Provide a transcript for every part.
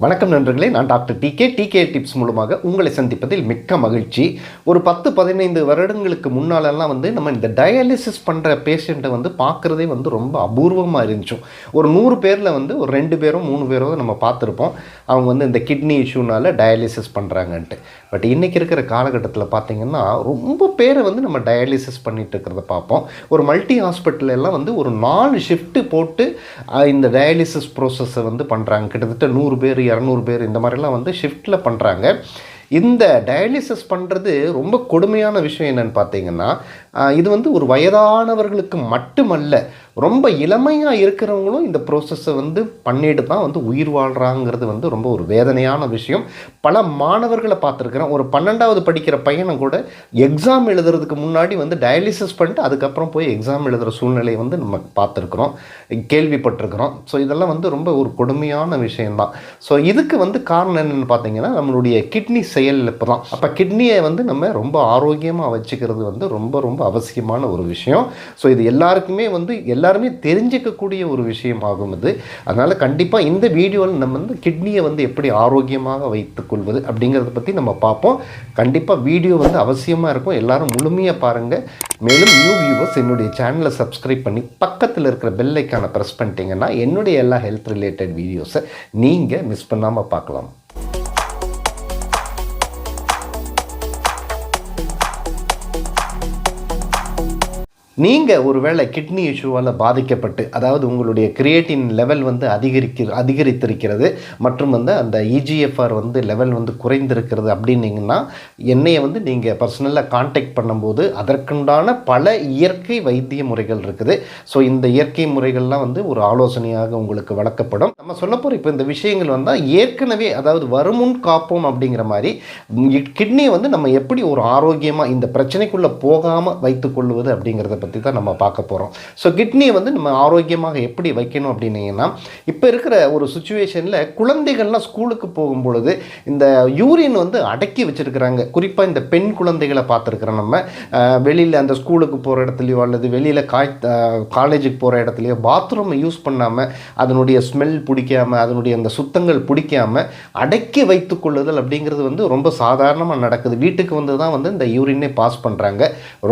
வணக்கம் நண்பர்களே நான் doctor D K. DK tips மூலமாக உங்களை சந்திப்பதில் மிக்க மகிழ்ச்சி. ஒரு பத்து பதினைந்து வருடங்களுக்கு முன்னாலெல்லாம் வந்து நம்ம இந்த டயாலிசிஸ் பண்ணுற பேஷண்ட்டை வந்து பார்க்குறதே வந்து ரொம்ப அபூர்வமாக இருந்துச்சு. ஒரு நூறு பேரில் வந்து ஒரு ரெண்டு பேரும் மூணு பேரோ நம்ம பார்த்துருப்போம். அவங்க வந்து இந்த கிட்னி இஷ்யூனால் டயாலிசிஸ் பண்ணுறாங்கன்ட்டு பட் இன்றைக்கி இருக்கிற காலகட்டத்தில் பார்த்தீங்கன்னா ரொம்ப பேரை வந்து நம்ம டயாலிசிஸ் பண்ணிகிட்டு இருக்கிறத பார்ப்போம் ஒரு மல்டி ஹாஸ்பிட்டல் எல்லாம் வந்து ஒரு நாலு ஷிஃப்ட்டு போட்டு இந்த டயாலிசிஸ் ப்ரோசஸை வந்து பண்ணுறாங்க கிட்டத்தட்ட நூறு பேர் இரநூறு பேர் இந்த மாதிரிலாம் வந்து ஷிஃப்ட்டில் பண்ணுறாங்க இந்த டயாலிசிஸ் பண்ணுறது ரொம்ப கொடுமையான விஷயம் என்னன்னு பார்த்தீங்கன்னா இது வந்து ஒரு வயதானவர்களுக்கு மட்டுமல்ல ரொம்ப இளமையாக இருக்கிறவங்களும் இந்த ப்ரோசஸை வந்து பண்ணிட்டு தான் வந்து உயிர் வாழ்கிறாங்கிறது வந்து ரொம்ப ஒரு வேதனையான விஷயம். பல மாணவர்களை பார்த்துருக்குறேன். ஒரு பன்னெண்டாவது படிக்கிற பையனை கூட எக்ஸாம் எழுதுறதுக்கு முன்னாடி வந்து டயாலிசிஸ் பண்ணிட்டு அதுக்கப்புறம் போய் எக்ஸாம் எழுதுகிற சூழ்நிலையை வந்து நம்ம பார்த்துருக்குறோம். கேள்விப்பட்டிருக்கிறோம். ஸோ இதெல்லாம் வந்து ரொம்ப ஒரு கொடுமையான விஷயம்தான். ஸோ இதுக்கு வந்து காரணம் என்னென்னு பார்த்தீங்கன்னா நம்மளுடைய கிட்னி செயலிழப்பு தான். அப்போ கிட்னியை வந்து நம்ம ரொம்ப ஆரோக்கியமாக வச்சுக்கிறது வந்து ரொம்ப ரொம்ப அவசியமான ஒரு விஷயம். ஸோ இது எல்லாருக்குமே வந்து எல்லா எல்லாருமே தெரிஞ்சிக்கக்கூடிய ஒரு விஷயம் ஆகும் இது. அதனால் கண்டிப்பாக இந்த வீடியோவில் நம்ம வந்து கிட்னியை வந்து எப்படி ஆரோக்கியமாக வைத்துக்கொள்வது அப்படிங்கிறத பற்றி நம்ம பார்ப்போம். கண்டிப்பாக வீடியோ வந்து அவசியமாக இருக்கும். எல்லாரும் முழுமையாக பாருங்கள் மேலும் நியூ வியூவர்ஸ் என்னுடைய சேனலை சப்ஸ்கிரைப் பண்ணி பக்கத்தில் இருக்கிற பெல் ஐக்கானை ப்ரெஸ் பண்ணிட்டீங்கன்னா என்னுடைய எல்லா ஹெல்த் ரிலேட்டட் வீடியோஸை நீங்கள் மிஸ் பண்ணாமல் பார்க்கலாம். நீங்கள் ஒருவேளை கிட்னி இஷ்யூவால் பாதிக்கப்பட்டு அதாவது உங்களுடைய கிரியேட்டின் லெவல் வந்து அதிகரிக்க அதிகரித்திருக்கிறது மற்றும் வந்து அந்த இஜிஎஃப்ஆர் வந்து லெவல் வந்து குறைந்திருக்கிறது அப்படின்னீங்கன்னா என்னையை வந்து நீங்கள் பர்சனலாக காண்டாக்ட் பண்ணும்போது அதற்குண்டான பல இயற்கை வைத்திய முறைகள் இருக்குது. ஸோ இந்த இயற்கை முறைகள்லாம் வந்து ஒரு ஆலோசனையாக உங்களுக்கு வழங்கப்படும். நம்ம சொல்ல போகிற இப்போ இந்த விஷயங்கள் வந்தால் ஏற்கனவே அதாவது வருமுன் காப்போம் அப்படிங்கிற மாதிரி கிட்னியை வந்து நம்ம எப்படி ஒரு ஆரோக்கியமாக இந்த பிரச்சனைக்குள்ளே போகாமல் வைத்துக்கொள்வது அப்படிங்கிறத பற்றி தான் நம்ம பார்க்க போகிறோம் ஸோ கிட்னியை வந்து நம்ம ஆரோக்கியமாக எப்படி வைக்கணும் அப்படின்னீங்கன்னா இப்போ இருக்கிற ஒரு சுச்சுவேஷனில் குழந்தைகள்லாம் ஸ்கூலுக்கு போகும்பொழுது இந்த யூரின் வந்து அடக்கி வச்சுருக்கிறாங்க. குறிப்பாக இந்த பெண் குழந்தைகளை பார்த்துருக்குறோம் நம்ம. வெளியில் அந்த ஸ்கூலுக்கு போகிற இடத்துலையோ அல்லது வெளியில் காய் காலேஜுக்கு போகிற இடத்துலையோ பாத்ரூமை யூஸ் பண்ணாமல் அதனுடைய ஸ்மெல் பிடிக்காம அதனுடைய அந்த சுத்தங்கள் பிடிக்காமல் அடக்கி வைத்து கொள்ளுதல் அப்படிங்கிறது வந்து ரொம்ப சாதாரணமாக நடக்குது. வீட்டுக்கு வந்து தான் வந்து இந்த யூரினே பாஸ் பண்ணுறாங்க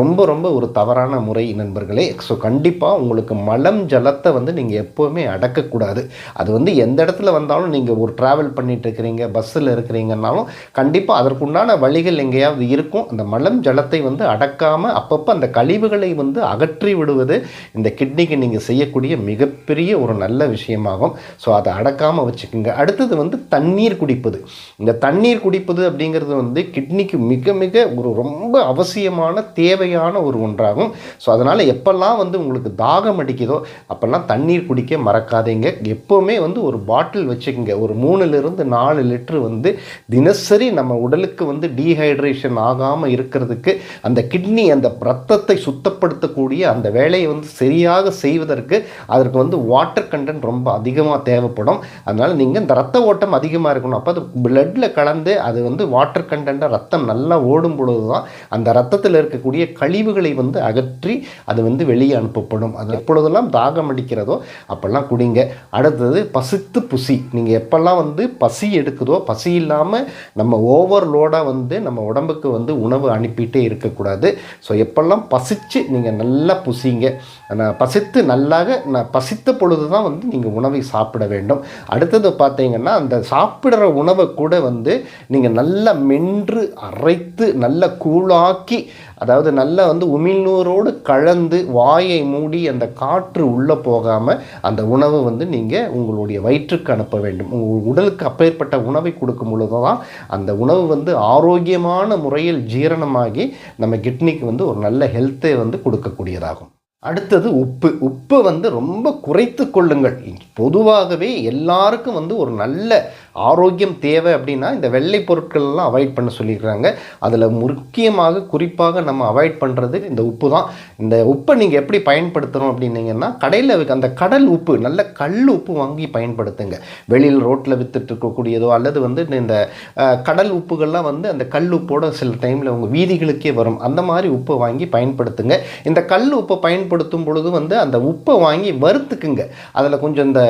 ரொம்ப ரொம்ப ஒரு தவறான முறை நண்பர்களே ஸோ கண்டிப்பாக உங்களுக்கு மலம் ஜலத்தை வந்து நீங்கள் எப்போவுமே அடக்கக்கூடாது. அது வந்து எந்த இடத்துல வந்தாலும் நீங்கள் ஒரு ட்ராவல் பண்ணிட்டு இருக்கிறீங்க பஸ்ஸில் இருக்கிறீங்கன்னாலும் கண்டிப்பாக அதற்குண்டான வழிகள் எங்கேயாவது இருக்கும். அந்த மலம் ஜலத்தை வந்து அடக்காமல் அப்பப்போ அந்த கழிவுகளை வந்து அகற்றி விடுவது இந்த கிட்னிக்கு நீங்கள் செய்யக்கூடிய மிகப்பெரிய ஒரு நல்ல விஷயமாகும். ஸோ அதை அடக்காமல் வச்சுக்கோங்க. அடுத்தது வந்து தண்ணீர் குடிப்பது. இந்த தண்ணீர் குடிப்பது அப்படிங்கிறது வந்து கிட்னிக்கு மிக மிக ஒரு ரொம்ப அவசியமான தேவையான ஒரு ஒன்றாகும். ஸோ அதனால் எப்போல்லாம் வந்து உங்களுக்கு தாகம் அடிக்குதோ அப்போல்லாம் தண்ணீர் குடிக்க மறக்காதீங்க. எப்போவுமே வந்து ஒரு பாட்டில் வச்சுக்கோங்க. ஒரு மூணுலேருந்து நாலு லிட்ரு வந்து தினசரி நம்ம உடலுக்கு வந்து டீஹைட்ரேஷன் ஆகாமல் இருக்கிறதுக்கு அந்த கிட்னி அந்த ரத்தத்தை சுத்தப்படுத்தக்கூடிய அந்த வேலையை வந்து சரியாக செய்வதற்கு அதற்கு வந்து வாட்டர் கண்டென்ட் ரொம்ப அதிகமாக தேவைப்படும். அதனால் நீங்கள் இந்த ரத்த ஓட்டம் அதிகமாக இருக்கணும். அப்போ அது பிளட்டில் கலந்து அது வந்து வாட்டர் கண்டென்ட்டாக ரத்தம் நல்லா ஓடும் பொழுது தான் அந்த ரத்தத்தில் இருக்கக்கூடிய கழிவுகளை வந்து அகற்றி அது வந்து வெளியே அனுப்பப்படும். அது எப்பொழுதெல்லாம் தாகம் அடிக்கிறதோ அப்போல்லாம் குடிங்க. அடுத்தது பசித்து புசி. நீங்கள் எப்போல்லாம் வந்து பசி எடுக்குதோ பசி இல்லாமல் நம்ம ஓவர்லோடாக வந்து நம்ம உடம்புக்கு வந்து உணவு அனுப்பிட்டே இருக்கக்கூடாது. ஸோ எப்போல்லாம் பசிச்சு நீங்கள் நல்லா புசிங்க நான் பசித்து நல்லாக நான் பசித்த பொழுது தான் வந்து நீங்கள் உணவை சாப்பிட வேண்டும். அடுத்தது பார்த்தீங்கன்னா அந்த சாப்பிட்ற உணவை கூட வந்து நீங்கள் நல்லா மென்று அரைத்து நல்லா கூழாக்கி அதாவது நல்லா வந்து உமிழ்நூறோடு கலந்து வாயை மூடி அந்த காற்று உள்ளே போகாமல் அந்த உணவை வந்து நீங்கள் உங்களுடைய வயிற்றுக்கு அனுப்ப வேண்டும். உங்கள் உடலுக்கு அப்பேற்பட்ட உணவை கொடுக்கும் பொழுது தான் அந்த உணவு வந்து ஆரோக்கியமான முறையில் ஜீரணமாகி நம்ம கிட்னிக்கு வந்து ஒரு நல்ல ஹெல்த்தை வந்து கொடுக்கக்கூடியதாகும். அடுத்தது உப்பு. உப்பை வந்து ரொம்ப குறைத்து கொள்ளுங்கள். பொதுவாகவே எல்லாருக்கும் வந்து ஒரு நல்ல ஆரோக்கியம் தேவை அப்படின்னா இந்த வெள்ளை பொருட்கள்லாம் அவாய்ட் பண்ண சொல்லியிருக்கிறாங்க. அதில் முக்கியமாக குறிப்பாக நம்ம அவாய்ட் பண்ணுறது இந்த உப்பு தான் இந்த உப்பை நீங்கள் எப்படி பயன்படுத்தணும் அப்படின்னீங்கன்னா கடையில் அந்த கடல் உப்பு நல்ல கல் உப்பு வாங்கி பயன்படுத்துங்க. வெளியில் ரோட்டில் வித்துட்டு இருக்கக்கூடியதோ அல்லது வந்து இந்த கடல் உப்புகள்லாம் வந்து அந்த கல் உப்போட சில டைமில் உங்கள் வீதிகளுக்கே வரும். அந்த மாதிரி உப்பை வாங்கி பயன்படுத்துங்க. இந்த கல் உப்பை பயன்படுத்தும் பொழுது வந்து அந்த உப்பை வாங்கி வறுத்துக்குங்க. அதில் கொஞ்சம் இந்த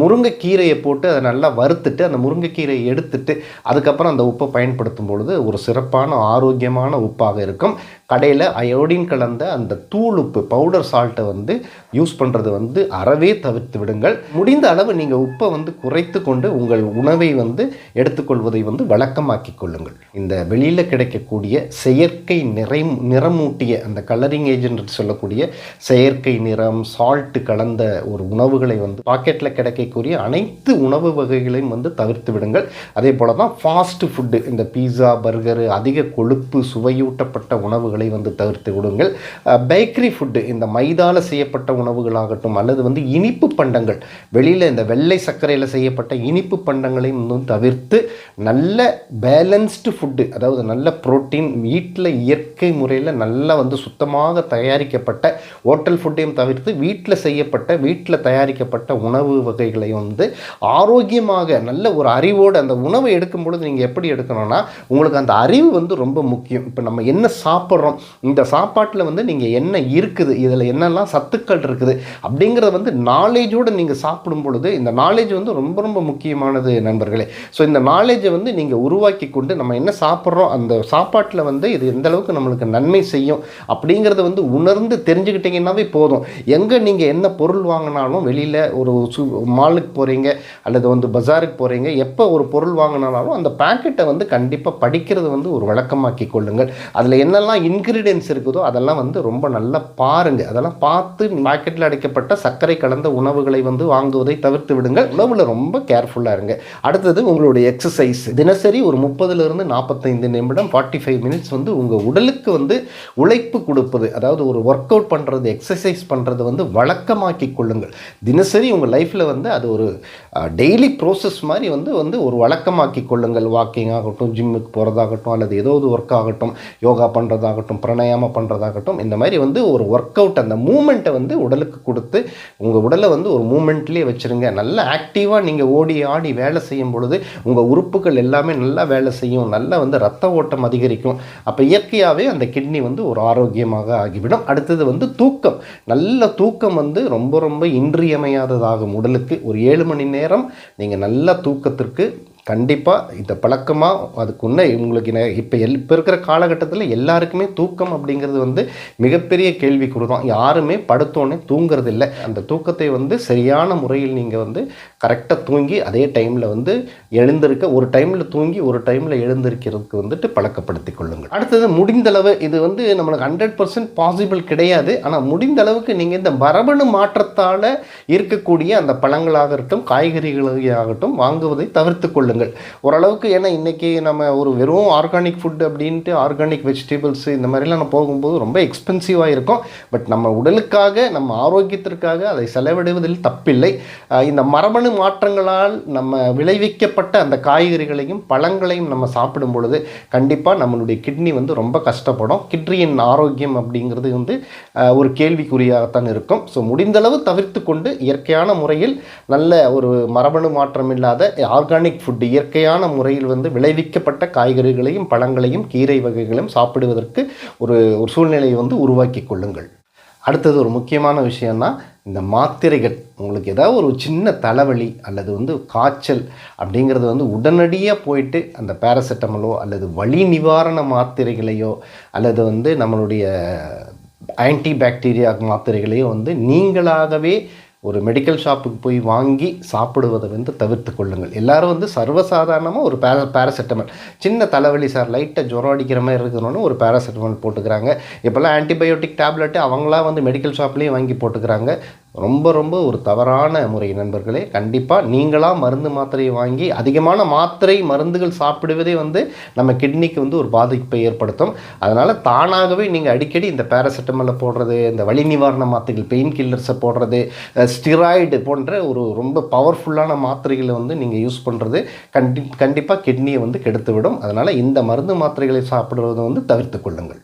முருங்கைக்கீரையை போட்டு அதை நல்லா வறுத்துட்டு அந்த முருங்கைக்கீரையை எடுத்துட்டு அதுக்கப்புறம் அந்த உப்பை பயன்படுத்தும் பொழுது ஒரு சிறப்பான ஆரோக்கியமான உப்பாக இருக்கும். கடையில் அயோடின் கலந்த அந்த தூள் உப்பு பவுடர் சால்ட்டை வந்து யூஸ் பண்ணுறது வந்து அறவே தவிர்த்து விடுங்கள். முடிந்த அளவு நீங்கள் உப்பை வந்து குறைத்து கொண்டு உங்கள் உணவை வந்து எடுத்துக்கொள்வதை வந்து வழக்கமாக்கி கொள்ளுங்கள். இந்த வெளியில் கிடைக்கக்கூடிய செயற்கை நிறை நிறமூட்டிய அந்த கலரிங் ஏஜென்ட் சொல்லக்கூடிய செயற்கை நிறம் சால்ட்டு கலந்த ஒரு உணவுகளை வந்து பாக்கெட்டில் கிடைக்கக்கூடிய அனைத்து உணவு வகைகளையும் வந்து தவிர்த்து விடுங்கள். அதே போல் தான் ஃபாஸ்ட் ஃபுட்டு இந்த பீஸா பர்கரு அதிக கொழுப்பு சுவையூட்டப்பட்ட உணவுகளை வந்து தவிர்த்து விடுங்கள். பேக்கரி ஃபுட்டு இந்த மைதால செய்யப்பட்ட உணவுகளாகட்டும் அல்லது வந்து இனிப்பு பண்டங்கள் வெளியில் இந்த வெள்ளை சர்க்கரையில் செய்யப்பட்ட இனிப்பு பண்டங்களையும் வந்து தவிர்த்து நல்ல பேலன்ஸ்டு ஃபுட்டு அதாவது நல்ல புரோட்டீன் வீட்டில் இயற்கை முறையில் நல்லா வந்து சுத்தமாக தயாரிக்கப்பட்ட ஹோட்டல் ஃபுட்டையும் தவிர்த்து வீட்டில் செய்யப்பட்ட வீட்டில் தயாரிக்கப்பட்ட உணவு வகைகளை வந்து ஆரோக்கியமாக நல்ல ஒரு அறிவோடு அந்த உணவை எடுக்கும் பொழுது நீங்கள் எப்படி எடுக்கணும்னா உங்களுக்கு அந்த அறிவு வந்து ரொம்ப முக்கியம். இப்போ நம்ம என்ன சாப்பிட்றோம்? இந்த சாப்பாட்டில் வந்து நீங்கள் என்ன இருக்குது? இதில் என்னெல்லாம் சத்துக்கள் இருக்குது? அப்படிங்கிறத வந்து நாலேஜோடு நீங்கள் சாப்பிடும் பொழுது இந்த நாலேஜ் வந்து ரொம்ப ரொம்ப முக்கியமானது நண்பர்களே. ஸோ இந்த நாலேஜை வந்து நீங்கள் உருவாக்கி கொண்டு நம்ம என்ன சாப்பிட்றோம்? அந்த சாப்பாட்டில் வந்து இது எந்த அளவுக்கு நம்மளுக்கு நன்மை செய்யும்? அப்படிங்கிறத வந்து உணர்ந்து தெரிஞ்சுக்கிட்டீங்கன்னாவே போதும். எங்கே நீங்கள் என்ன பொருள் வாங்கினாலும் வெளியில் ஒரு மாலுக்கு போகிறீங்க அல்லது வந்து பஜாருக்கு போகிறீங்க எப்போ ஒரு பொருள் வாங்கினாலும் அந்த பேக்கெட்டை வந்து கண்டிப்பாக படிக்கிறது வந்து ஒரு வழக்கமாக்கி கொள்ளுங்கள். அதில் என்னெல்லாம் இன்க்ரீடியன்ஸ் இருக்குதோ அதெல்லாம் வந்து ரொம்ப நல்லா பாருங்கள் அதெல்லாம் பார்த்து பேக்கெட்டில் அடைக்கப்பட்ட சர்க்கரை கலந்த உணவுகளை வந்து வாங்குவதை தவிர்த்து விடுங்கள். உணவில் ரொம்ப கேர்ஃபுல்லாக இருங்க. அடுத்தது உங்களுடைய எக்ஸசைஸ் தினசரி ஒரு முப்பதுலேருந்து நாற்பத்தைந்து நிமிடம் ஃபார்ட்டி ஃபைவ் மினிட்ஸ் வந்து உங்கள் உடலுக்கு வந்து உழைப்பு கொடுப்பது அதாவது ஒரு ஒர்க் அவுட் பண்ணுறது எக்ஸசைஸ் பண்ணுறது வந்து வழக்கமாக்கி கொள்ளுங்கள். தினசரி உங்கள் லைஃப்பில் வந்து அது ஒரு டெய்லி ப்ரோசஸ் மாதிரி வந்து வந்து ஒரு வழக்கமாக்கி கொள்ளுங்கள். வாக்கிங் ஆகட்டும் ஜிம்முக்கு போகிறதாகட்டும் அல்லது ஏதோ ஒரு ஒர்க் ஆகட்டும் யோகா பண்ணுறதாகட்டும் பிரணயாமம் பண்ணுறதாகட்டும் இந்த மாதிரி வந்து ஒரு ஒர்க் அவுட் அந்த மூமெண்ட்டை வந்து உடலுக்கு கொடுத்து உங்கள் உடலை வந்து ஒரு மூமெண்ட்லேயே வச்சுருங்க. நல்லா ஆக்டிவாக நீங்கள் ஓடி ஆடி வேலை செய்யும் பொழுது உங்கள் உறுப்புகள் எல்லாமே நல்லா வேலை செய்யும். நல்லா வந்து ரத்த ஓட்டம் அதிகரிக்கும். அப்போ இயற்கையாகவே அந்த கிட்னி வந்து ஒரு ஆரோக்கியமாக ஆகிவிடும். அடுத்தது வந்து தூக்கம். நல்ல தூக்கம் வந்து ரொம்ப ரொம்ப இன்றியமையாததாகும் உடலுக்கு. ஒரு ஏழு மணி நேரம் நீங்கள் நல்லா தூக்கம் நோக்கத்திற்கு கண்டிப்பாக இந்த பழக்கமாக அதுக்குன்னே உங்களுக்கு நெ- இப்போ எல் இப்போ இருக்கிற காலகட்டத்தில் எல்லாருக்குமே தூக்கம் அப்படிங்கிறது வந்து மிகப்பெரிய கேள்வி தான் யாருமே படுத்தோன்னே தூங்குறது இல்லை அந்த தூக்கத்தை வந்து சரியான முறையில் நீங்கள் வந்து கரெக்டாக தூங்கி அதே டைமில் வந்து எழுந்திருக்க ஒரு டைமில் தூங்கி ஒரு டைமில் எழுந்திருக்கிறதுக்கு வந்துட்டு பழக்கப்படுத்தி கொள்ளுங்கள். அடுத்தது முடிந்தளவு இது வந்து நம்மளுக்கு ஹண்ட்ரட் பர்சன்ட் பாசிபிள் கிடையாது. ஆனால் முடிந்த அளவுக்கு நீங்கள் இந்த மரபணு மாற்றத்தால் இருக்கக்கூடிய அந்த பழங்களாகட்டும் காய்கறிகளாகட்டும் வாங்குவதை தவிர்த்து கொள்ளுங்கள். ஓரளவுக்கு ஏன்னா இன்றைக்கி நம்ம ஒரு வெறும் ஆர்கானிக் ஃபுட் அப்படின்ட்டு ஆர்கானிக் வெஜிடபிள்ஸ் இந்த மாதிரிலாம் நம்ம போகும்போது ரொம்ப எக்ஸ்பென்சிவாக இருக்கும். பட் நம்ம உடலுக்காக நம்ம ஆரோக்கியத்திற்காக அதை செலவிடுவதில் தப்பில்லை. இந்த மரபணு மாற்றங்களால் நம்ம விளைவிக்கப்பட்ட அந்த காய்கறிகளையும் பழங்களையும் நம்ம சாப்பிடும் பொழுது கண்டிப்பாக நம்மளுடைய கிட்னி வந்து ரொம்ப கஷ்டப்படும். கிட்னியின் ஆரோக்கியம் அப்படிங்கிறது வந்து ஒரு கேள்விக்குறியாகத்தான் இருக்கும். ஸோ முடிந்தளவு தவிர்த்து கொண்டு இயற்கையான முறையில் நல்ல ஒரு மரபணு மாற்றம் இல்லாத ஆர்கானிக் ஃபுட் இயற்கையான முறையில் வந்து விளைவிக்கப்பட்ட காய்கறிகளையும் பழங்களையும் கீரை வகைகளையும் சாப்பிடுவதற்கு ஒரு ஒரு சூழ்நிலையை வந்து உருவாக்கி கொள்ளுங்கள். அடுத்தது ஒரு முக்கியமான விஷயம்னா இந்த மாத்திரைகள் உங்களுக்கு ஏதாவது ஒரு சின்ன தலைவலி அல்லது வந்து காய்ச்சல் அப்படிங்கிறது வந்து உடனடியாக போயிட்டு அந்த பேராசிட்டமலோ அல்லது வலி நிவாரண மாத்திரைகளையோ அல்லது வந்து நம்மளுடைய ஆன்டி பாக்டீரியா மாத்திரைகளையோ வந்து நீங்களாகவே ஒரு மெடிக்கல் ஷாப்புக்கு போய் வாங்கி சாப்பிடுவதை வந்து தவிர்த்து கொள்ளுங்கள். எல்லாரும் வந்து சர்வசாதாரணமாக ஒரு பேர பேராசிட்டமல் சின்ன தலைவலி சார் லைட்டாக ஜுரம் அடிக்கிற மாதிரி இருக்கணும்னு ஒரு பேராசிட்டமல் போட்டுக்கிறாங்க. இப்போல்லாம் ஆன்டிபயோட்டிக் டேப்லெட்டு அவங்களா வந்து மெடிக்கல் ஷாப்லேயும் வாங்கி போட்டுக்கிறாங்க. ரொம்ப ரொம்ப ஒரு தவறான முறை நண்பர்களே. கண்டிப்பாக நீங்களாக மருந்து மாத்திரையை வாங்கி அதிகமான மாத்திரை மருந்துகள் சாப்பிடுவதே வந்து நம்ம கிட்னிக்கு வந்து ஒரு பாதிப்பை ஏற்படுத்தும். அதனால் தானாகவே நீங்கள் அடிக்கடி இந்த பேராசிட்டமலை போடுறது இந்த வலி நிவாரண மாத்திரைகள் பெயின் கில்லர்ஸை போடுறது ஸ்டிராய்டு போன்ற ஒரு ரொம்ப பவர்ஃபுல்லான மாத்திரைகளை வந்து நீங்கள் யூஸ் பண்ணுறது கண்டி கண்டிப்பாக கிட்னியை வந்து கெடுத்து விடும் அதனால் இந்த மருந்து மாத்திரைகளை சாப்பிடுவதை வந்து தவிர்த்து கொள்ளுங்கள்.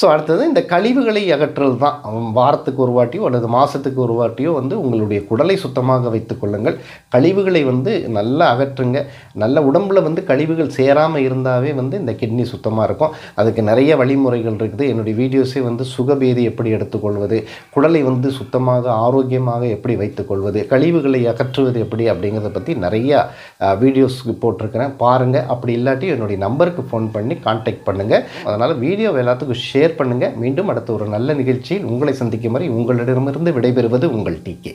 ஸோ அடுத்தது இந்த கழிவுகளை அகற்றல் தான். வாரத்துக்கு ஒரு வாட்டியோ அல்லது மாதத்துக்கு ஒரு வாட்டியோ வந்து உங்களுடைய குடலை சுத்தமாக வைத்து கொள்ளுங்கள். கழிவுகளை வந்து நல்லா அகற்றுங்க. நல்ல உடம்பில் வந்து கழிவுகள் சேராமல் இருந்தாவே வந்து இந்த கிட்னி சுத்தமாக இருக்கும். அதுக்கு நிறைய வழிமுறைகள் இருக்குது. என்னுடைய வீடியோஸே வந்து சுகபேதி எப்படி எடுத்துக்கொள்வது குடலை வந்து சுத்தமாக ஆரோக்கியமாக எப்படி வைத்துக்கொள்வது கழிவுகளை அகற்றுவது எப்படி அப்படிங்கிறத பற்றி நிறையா வீடியோஸ் போட்டிருக்கிறேன். பாருங்கள் அப்படி இல்லாட்டி என்னுடைய நம்பருக்கு ஃபோன் பண்ணி காண்டாக்ட் பண்ணுங்கள் அதனால் வீடியோ எல்லாத்துக்கும் ஷேர் ஷேர் பண்ணுங்கள் மீண்டும் அடுத்த ஒரு நல்ல நிகழ்ச்சியில் உங்களை சந்திக்கும் வரை உங்களிடமிருந்து விடைபெறுவது உங்கள் டிகே